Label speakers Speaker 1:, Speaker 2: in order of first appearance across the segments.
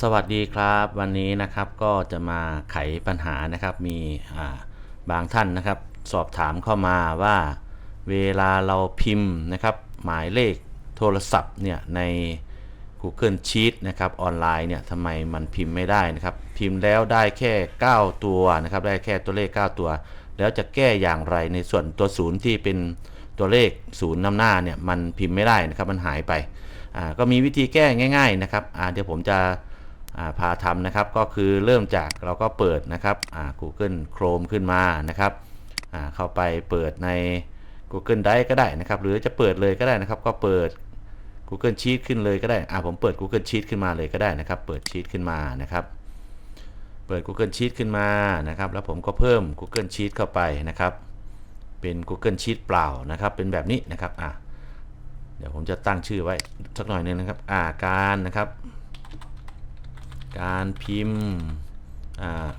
Speaker 1: สวัสดีครับวันนี้นะครับก็จะมาไขปัญหานะครับมีบางท่านนะครับ สอบถามเข้ามาว่าเวลาเราพิมพ์นะครับ หมายเลขโทรศัพท์เนี่ยใน Google Sheet นะครับออนไลน์เนี่ยทำไมมันพิมพ์ไม่ได้นะครับ พิมพ์แล้วได้แค่ 9 ตัวนะครับ ได้แค่ตัวเลข 9 ตัว แล้วจะแก้อย่างไรในส่วนตัวศูนย์ที่เป็นตัวเลขศูนย์นำหน้าเนี่ยมันพิมพ์ไม่ได้นะครับมันหายไปก็มีวิธีแก้ง่าย ๆ นะครับเดี๋ยวผมจะ พาทำนะครับก็คือเริ่มจากเราก็เปิดนะครับ Google Chrome ขึ้นมานะครับเข้าไปเปิดใน Google Drive ก็ได้นะครับ หรือจะเปิดเลยก็ได้นะครับ ก็เปิด Google Sheet ขึ้นเลยก็ได้อ่าผมเปิด Google Sheet ขึ้นมาเลยก็ได้นะครับ เปิด Sheet ขึ้นมานะครับ เปิด Google Sheet ขึ้นมานะครับ แล้วผมก็เพิ่ม Google Sheet เข้าไปนะครับ เป็น Google Sheet เปล่านะครับ เป็นแบบนี้นะครับอะเดี๋ยวผมจะตั้งชื่อไว้สักหน่อยนึงนะครับ อ่าการนะครับ การพิมพ์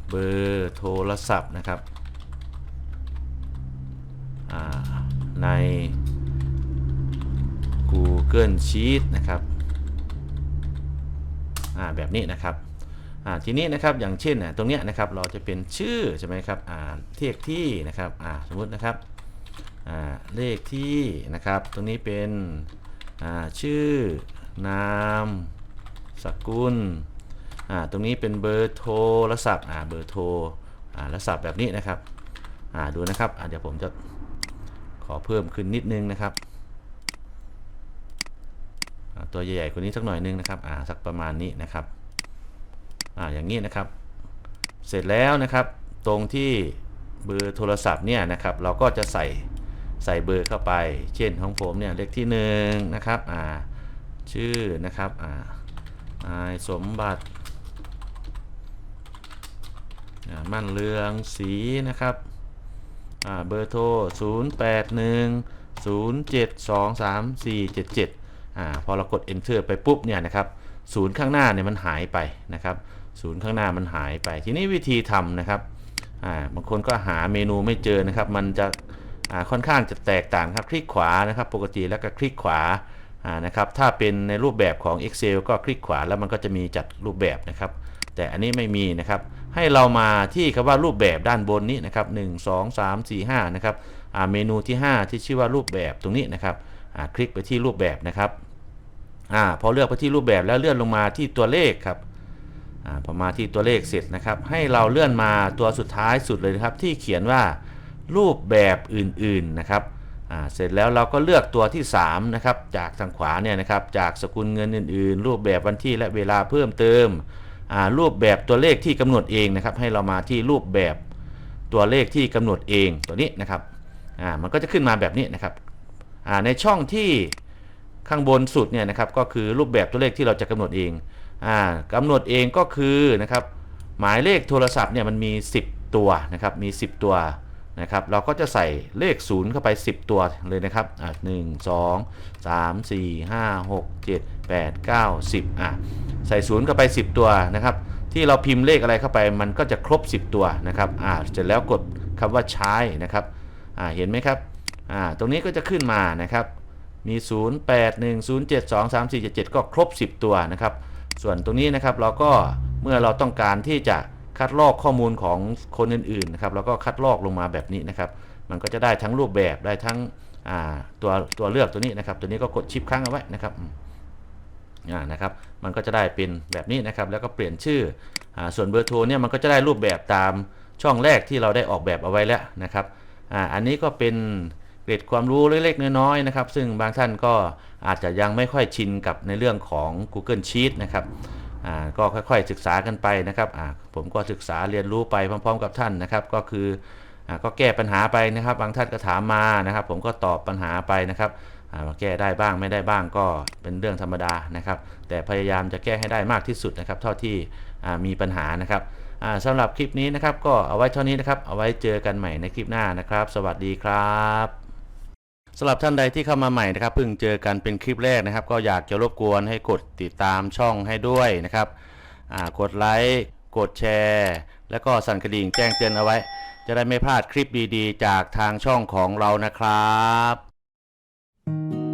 Speaker 1: เบอร์โทรศัพท์นะครับใน Google Sheet นะครับแบบนี้นะครับทีนี้นะครับอย่างเช่นนะตรงเนี้ยนะครับเราจะเป็นชื่อใช่ไหมครับเลขที่นะครับสมมตินะครับเลขที่นะครับ ตรงนี้เป็นชื่อนามสกุล อ่าตรงนี้เป็นเบอร์โทรศัพท์อ่าเบอร์โทรอ่าโทรศัพท์แบบนี้นะครับอ่าดูนะครับอ่าเดี๋ยวผมจะขอเพิ่มขึ้นนิดนึงนะครับอ่าตัวใหญ่ๆกว่านี้สักหน่อยนึงนะครับอ่าสักประมาณนี้นะครับอ่าอย่างนี้นะครับ เสร็จแล้วนะครับ ตรงที่เบอร์โทรศัพท์เนี่ยนะครับ เราก็จะใส่ใส่เบอร์เข้าไป เช่นของผมเนี่ยเลขที่หนึ่งนะครับอ่าชื่อนะครับอ่านายสมบัติ มั่นเรืองสีนะครับเบอร์โทร 0 8 1 0 7 2 3 4 7 7อ่าพอเรากด enter ไปปุ๊บเนี่ยนะครับศูนย์ข้างหน้าเนี่ยมันหายไปนะครับศูนย์ข้างหน้ามันหายไป ทีนี้วิธีทำนะครับอ่าบางคนก็หาเมนูไม่เจอนะครับ มันจะอ่าค่อนข้างจะแตกต่างครับคลิกขวานะครับ ปกติแล้วก็คลิกขวาอ่านะครับถ้าเป็นในรูปแบบของ Excel ก็คลิกขวาแล้วมันก็จะมีจัดรูปแบบนะครับ แต่อันนี้ไม่มีนะครับ ให้เรามาที่คำว่ารูปแบบด้านบนนี้นะครับ1 2 3 4 5นะครับเมนูที่ 5 ที่ชื่อว่ารูปแบบตรงนี้นะครับคลิกไปที่รูปแบบนะครับอพอเลือกไปที่รูปแบบแล้วเลื่อนลงมาที่ตัวเลขครับอพอมาที่ตัวเลขเสร็จนะครับ ให้เราเลื่อนมาตัวสุดท้ายสุดเลยนะครับ ที่เขียนว่ารูปแบบอื่นๆนะครับเสร็จแล้วเราก็เลือกตัวที่3นะครับจากทางขวาเนี่ยนะครับจากสกุลเงินอื่น ๆ รูปแบบวันที่และเวลาเพิ่มเติม รูปแบบตัวเลขที่กำหนดเองนะครับ ให้เรามาที่รูปแบบตัวเลขที่กำหนดเองตัวนี้นะครับมันก็จะขึ้นมาแบบนี้นะครับในช่องที่ข้างบนสุดเนี่ยนะครับก็คือรูปแบบตัวเลขที่เราจะกำหนดเองอ่ากำหนดเองก็คือนะครับหมายเลขโทรศัพท์เนี่ยมันมี 10 ตัวนะครับมี 10 ตัว นะครับเราก็จะใส่เลข 0 เข้าไป 10 ตัวเลยนะครับอ่าหนึ่งสองสามสี่ห้าหกเจ็ดแปดเก้าสิบอะใส่ศูนย์เข้าไป 10 ตัวนะครับ ที่เราพิมพ์เลขอะไรเข้าไปมันก็จะครบ 10 ตัวนะครับอ่าเสร็จแล้วกดคำว่าใช้นะครับอ่าเห็นไหมครับอ่าตรงนี้ก็จะขึ้นมานะครับ มี 0 8 1 0 7 2 3 4 7 7 ก็ครบ 10 ตัวนะครับ ส่วนตรงนี้นะครับเราก็เมื่อเราต้องการที่จะ คัดลอกข้อมูลของคนอื่นๆนะครับเราก็คัดลอกลงมาแบบนี้นะครับ มันก็จะได้ทั้งรูปแบบได้ทั้งตัวตัวเลือกตัวนี้นะครับ ตัวนี้ก็กดชิปค้างเอาไว้นะครับอ่านะครับ มันก็จะได้เป็นแบบนี้นะครับ แล้วก็เปลี่ยนชื่ออส่วนเบอร์โทรเนี่ยมันก็จะได้รูปแบบตามช่องแรกที่เราได้ออกแบบเอาไว้แล้วนะครับอ่าอันนี้ก็เป็นเกร็ดความรู้เล็กๆน้อยๆนะครับ ซึ่งบางท่านก็อาจจะยังไม่ค่อยชินกับในเรื่องของ Google Sheet นะครับ ก็ค่อยๆศึกษากันไปนะครับผมก็ศึกษาเรียนรู้ไปพร้อม ๆ กับท่านนะครับ ก็คืออก็แก้ปัญหาไปนะครับ บางท่านก็ถามมานะครับ ผมก็ตอบปัญหาไปนะครับอ่าแก้ได้บ้างไม่ได้บ้างก็เป็นเรื่องธรรมดานะครับ แต่พยายามจะแก้ให้ได้มากที่สุดนะครับ เท่าที่มีปัญหานะครับสำหรับคลิปนี้นะครับ ก็เอาไว้เท่านี้นะครับ เอาไว้เจอกันใหม่ในคลิปหน้านะครับ สวัสดีครับ สำหรับท่านใดที่เข้ามาใหม่นะครับเพิ่งเจอกันเป็นคลิปแรกนะครับ ก็อยากจะรบกวนให้กดติดตามช่องให้ด้วยนะครับกดไลค์กดแชร์ แล้วก็สั่นกระดิ่งแจ้งเตือนเอาไว้ จะได้ไม่พลาดคลิปดีๆ จากทางช่องของเรานะครับ